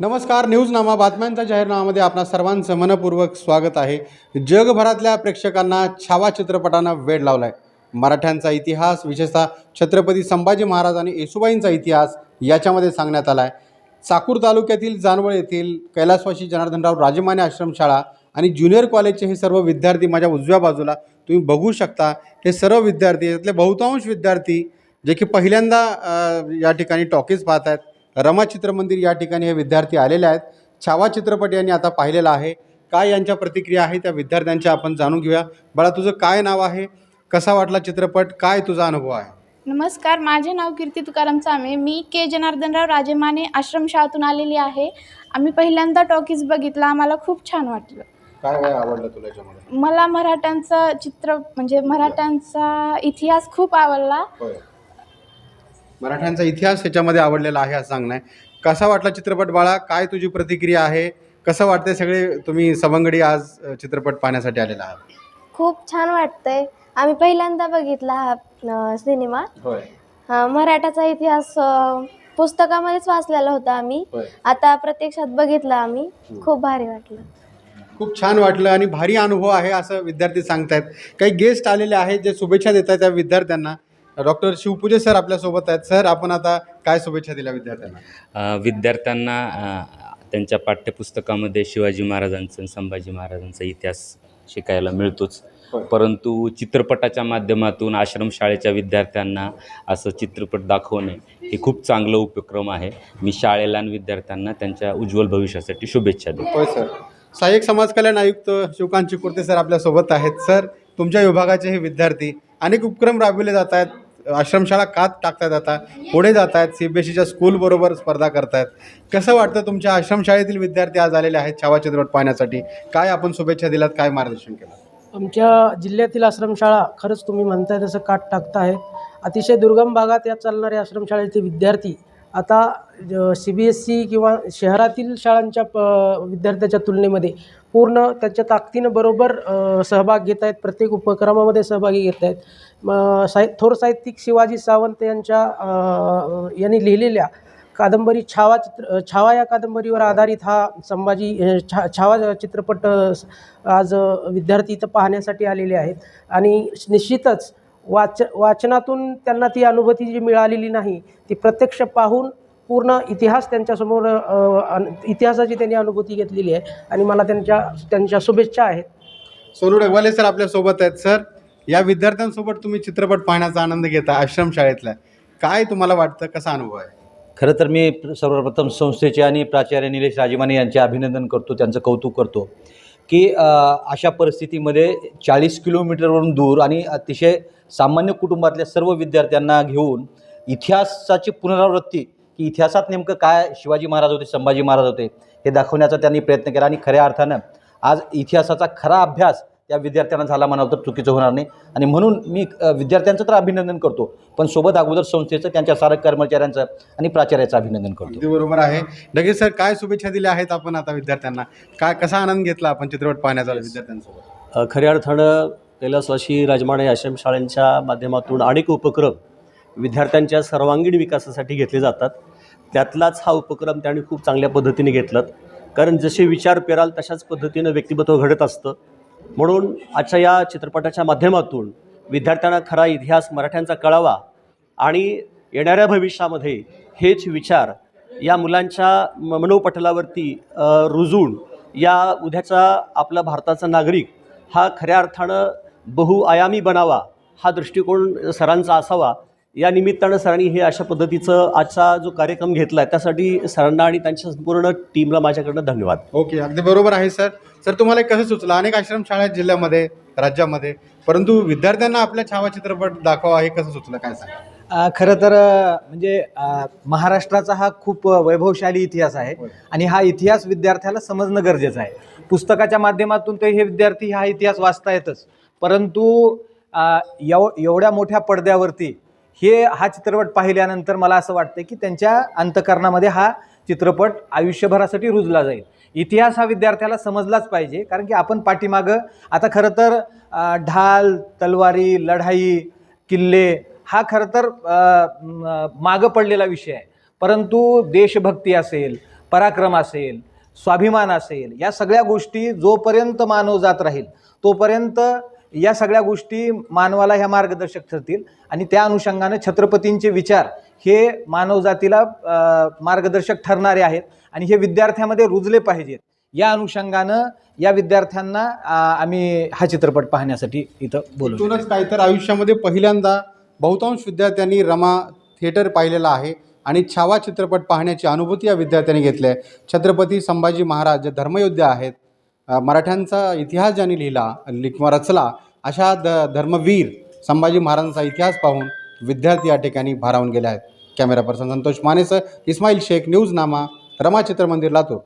नमस्कार न्यूजनामा बातम्यांच्या जाहीरनामामध्ये आपणा सर्वांचं मनपूर्वक स्वागत आहे. जगभरातल्या प्रेक्षकांना छावा चित्रपटांना वेळ लावला आहे मराठ्यांचा इतिहास विशेषतः छत्रपती संभाजी महाराज आणि येसुबाईंचा इतिहास याच्यामध्ये सांगण्यात आला आहे चाकूर तालुक्यातील जानवळ येथील कैलासवाशी जनार्दनराव राजमाने आश्रमशाळा आणि ज्युनियर कॉलेजचे हे सर्व विद्यार्थी माझ्या उजव्या बाजूला. तुम्ही बघू शकता हे सर्व विद्यार्थी यातले बहुतांश विद्यार्थी जे की पहिल्यांदा या ठिकाणी टॉकीज पाहत आहेत रमा चित्रमंदिर या ठिकाणी हे विद्यार्थी आलेले आहेत. छावा चित्रपट यांनी आता पाहिलेला आहे. काय यांच्या प्रतिक्रिया आहे त्या विद्यार्थ्यांच्या आपण जाणून घेऊया. बाळा तुझं काय नाव आहे? कसा वाटला चित्रपट? काय तुझा अनुभव आहे? नमस्कार माझे नाव कीर्ती तुकाराम चामे. मी के. जनार्दनराव राजेमाने आश्रमशाळातून आलेली आहे. आम्ही पहिल्यांदा टॉकीज बघितला. आम्हाला खूप छान वाटलं. काय काय आवडलं तुला याच्यामध्ये? मला मराठ्यांचं चित्र म्हणजे मराठ्यांचा इतिहास खूप आवडला. होय. मराठ्यांचा इतिहास याच्यामध्ये आवडलेला आहे असं सांगणं आहे. कसा वाटला चित्रपट बाळा? काय तुझी प्रतिक्रिया आहे? कसं वाटतंय सगळे तुम्ही सवंगडी आज चित्रपट पाहण्यासाठी आलेला आहात? खूप छान वाटतंय. आम्ही पहिल्यांदा बघितला हा अ, सिनेमा. होय. हा, मराठाचा इतिहास अ, पुस्तकामध्येच वाचलेला होता आम्ही. होय. आता प्रत्यक्षात बघितला आम्ही. खूप भारी वाटलं. खूप छान वाटलं आणि भारी अनुभव आहे असं विद्यार्थी सांगतायत. काही गेस्ट आलेले आहेत जे शुभेच्छा देत आहेत त्या विद्यार्थ्यांना. डॉक्टर शिवपूजे सर आपल्यासोबत आहेत. सर आपण आता काय शुभेच्छा दिल्या विद्यार्थ्यांना? अ, विद्यार्थ्यांना अ, त्यांच्या पाठ्यपुस्तकामध्ये शिवाजी महाराजांचा आणि संभाजी महाराजांचा इतिहास शिकायला मिळतोच. होय. परंतु चित्रपटाच्या माध्यमातून आश्रमशाळेच्या विद्यार्थ्यांना असं चित्रपट दाखवणे हे खूप चांगलं उपक्रम आहे. मी शाळेला आणि विद्यार्थ्यांना त्यांच्या उज्ज्वल भविष्यासाठी शुभेच्छा देतो. होय सर. सहाय्यक समाज कल्याण आयुक्त शिवकांत चिकुर्ते सर आपल्यासोबत आहेत. सर तुमच्या विभागाचे हे विद्यार्थी अनेक उपक्रम राबविले जात आहेत. आश्रमशाळा का टाकतात आता? पुढे जात आहेत सी बी एस सीच्या स्कूलबरोबर स्पर्धा करतायत. कसं वाटतं तुमच्या आश्रमशाळेतील विद्यार्थी आज आलेले आहेत छावा चित्रपट पाहण्यासाठी? काय आपण शुभेच्छा दिलात? काय मार्गदर्शन केलं? आमच्या जिल्ह्यातील आश्रमशाळा खरंच तुम्ही म्हणताय तसं काट टाकत आहे अतिशय दुर्गम भागात या चालणाऱ्या आश्रमशाळेचे विद्यार्थी आता सी बी एस सी किंवा शहरातील शाळांच्या प विद्यार्थ्याच्या तुलनेमध्ये पूर्ण त्याच्या ताकदीनं बरोबर सहभाग घेत आहेत प्रत्येक उपक्रमामध्ये सहभागी घेत आहेत. मग साहि थोर साहित्यिक शिवाजी सावंत यांच्या यांनी लिहिलेल्या कादंबरी छावा चित्र छावा या कादंबरीवर आधारित हा संभाजी छा छावा चित्रपट आज विद्यार्थी इथं पाहण्यासाठी आलेले आहेत. आणि निश्चितच वाच वाचनातून त्यांना ती अनुभूती जी मिळालेली नाही ती प्रत्यक्ष पाहून पूर्ण इतिहास त्यांच्यासमोर इतिहासाची त्यांनी अनुभूती घेतलेली आहे. आणि मला त्यांच्या त्यांच्या शुभेच्छा आहेत. सोनू डगवाले सर आपल्यासोबत आहेत. सर या विद्यार्थ्यांसोबत तुम्ही चित्रपट पाहण्याचा आनंद घेता आश्रमशाळेतला काय तुम्हाला वाटतं? कसा अनुभव आहे? खरं तर मी प्र- सर्वप्रथम संस्थेचे आणि प्राचार्य निलेश राजमाने यांचे अभिनंदन करतो त्यांचं कौतुक करतो. की अशा परिस्थितीमध्ये चाळीस किलोमीटरवरून दूर आणि अतिशय सामान्य कुटुंबातल्या सर्व विद्यार्थ्यांना घेऊन इतिहासाची पुनरावृत्ती की इतिहासात नेमकं काय शिवाजी महाराज होते संभाजी महाराज होते हे दाखवण्याचा त्यांनी प्रयत्न केला. आणि खऱ्या अर्थानं आज इतिहासाचा खरा अभ्यास त्या विद्यार्थ्यांना झाला म्हणावं तर चुकीचं होणार नाही. आणि म्हणून मी विद्यार्थ्यांचं तर अभिनंदन करतो पण सोबत अगोदर संस्थेचं त्यांच्या सारं कर्मचाऱ्यांचं आणि प्राचार्याचं अभिनंदन करतो. बरोबर आहे. डगे सर काय शुभेच्छा दिल्या आहेत आपण आता विद्यार्थ्यांना? काय कसा आनंद घेतला आपण चित्रपट पाहण्याचा विद्यार्थ्यांसोबत? खऱ्या अर्थानं कैलासवासी राजमाने आश्रमशाळेंच्या माध्यमातून अनेक उपक्रम विद्यार्थ्यांच्या सर्वांगीण विकासासाठी घेतले जातात. त्यातलाच हा उपक्रम त्यांनी खूप चांगल्या पद्धतीने घेतलात. कारण जसे विचार पेराल तशाच पद्धतीनं व्यक्तिमत्व घडत असतं. म्हणून आजच्या या चित्रपटाच्या माध्यमातून विद्यार्थ्यांना खरा इतिहास मराठ्यांचा कळावा आणि येणाऱ्या भविष्यामध्ये हेच विचार या मुलांच्या म- मनोपटलावरती रुजून या उद्याचा आपला भारताचा नागरिक हा खऱ्या अर्थानं बहुआयामी बनावा हा दृष्टिकोन सरांचा असावा या निमित्तानं सरांनी हे अशा पद्धतीचं आजचा जो कार्यक्रम घेतला आहे त्यासाठी सरांना आणि त्यांच्या संपूर्ण टीमला माझ्याकडनं धन्यवाद. ओके अगदी बरोबर आहे सर. सर तुम्हाला एक कसं सुचलं? अनेक आश्रमशाळा आहेत जिल्ह्यामध्ये राज्यामध्ये परंतु विद्यार्थ्यांना आपल्या छावा चित्रपट दाखवा हे कसं सुचलं? काय सांगा? अ, खरं तर म्हणजे महाराष्ट्राचा हा खूप वैभवशाली इतिहास आहे. आणि हा इतिहास विद्यार्थ्याला समजणं गरजेचं आहे. पुस्तकाच्या माध्यमातून ते हे विद्यार्थी हा इतिहास वाचतायतच. परंतु अ, एव एवढ्या मोठ्या पडद्यावरती हे हा चित्रपट पाहिल्यानंतर मला असं वाटतं की त्यांच्या अंतकरणामध्ये हा चित्रपट आयुष्यभरासाठी रुजला जाईल. इतिहास हा विद्यार्थ्याला समजलाच पाहिजे कारण की आपण पाठीमागं आता खरं तर ढाल तलवारी लढाई किल्ले हा खरं तर मागं पडलेला विषय आहे. परंतु देशभक्ती असेल पराक्रम असेल स्वाभिमान असेल या सगळ्या गोष्टी जोपर्यंत मानव जात राहील तोपर्यंत या सगळ्या गोष्टी मानवाला ह्या मार्गदर्शक ठरतील. आणि त्या अनुषंगानं छत्रपतींचे विचार हे मानवजातीला मार्गदर्शक ठरणारे आहेत. आणि हे विद्यार्थ्यामध्ये रुजले पाहिजेत. या अनुषंगानं या विद्यार्थ्यांना आम्ही हा चित्रपट पाहण्यासाठी इथं बोलू इथूनच काय तर आयुष्यामध्ये पहिल्यांदा बहुतांश विद्यार्थ्यांनी रमा थिएटर पाहिलेला आहे. आणि छावा चित्रपट पाहण्याची अनुभूती या विद्यार्थ्यांनी घेतली आहे. छत्रपती संभाजी महाराज जे धर्मयोद्धे आहेत मराठ्यांचा इतिहास ज्यांनी लिहिला लिखवा रचला अशा द धर्मवीर संभाजी महाराजांचा इतिहास पाहून विद्यार्थी या ठिकाणी भारावून गेले आहेत. कॅमेरा पर्सन संतोष मानेसह इस्माईल शेख न्यूज नामा रमा चित्रमंदिर लातूर.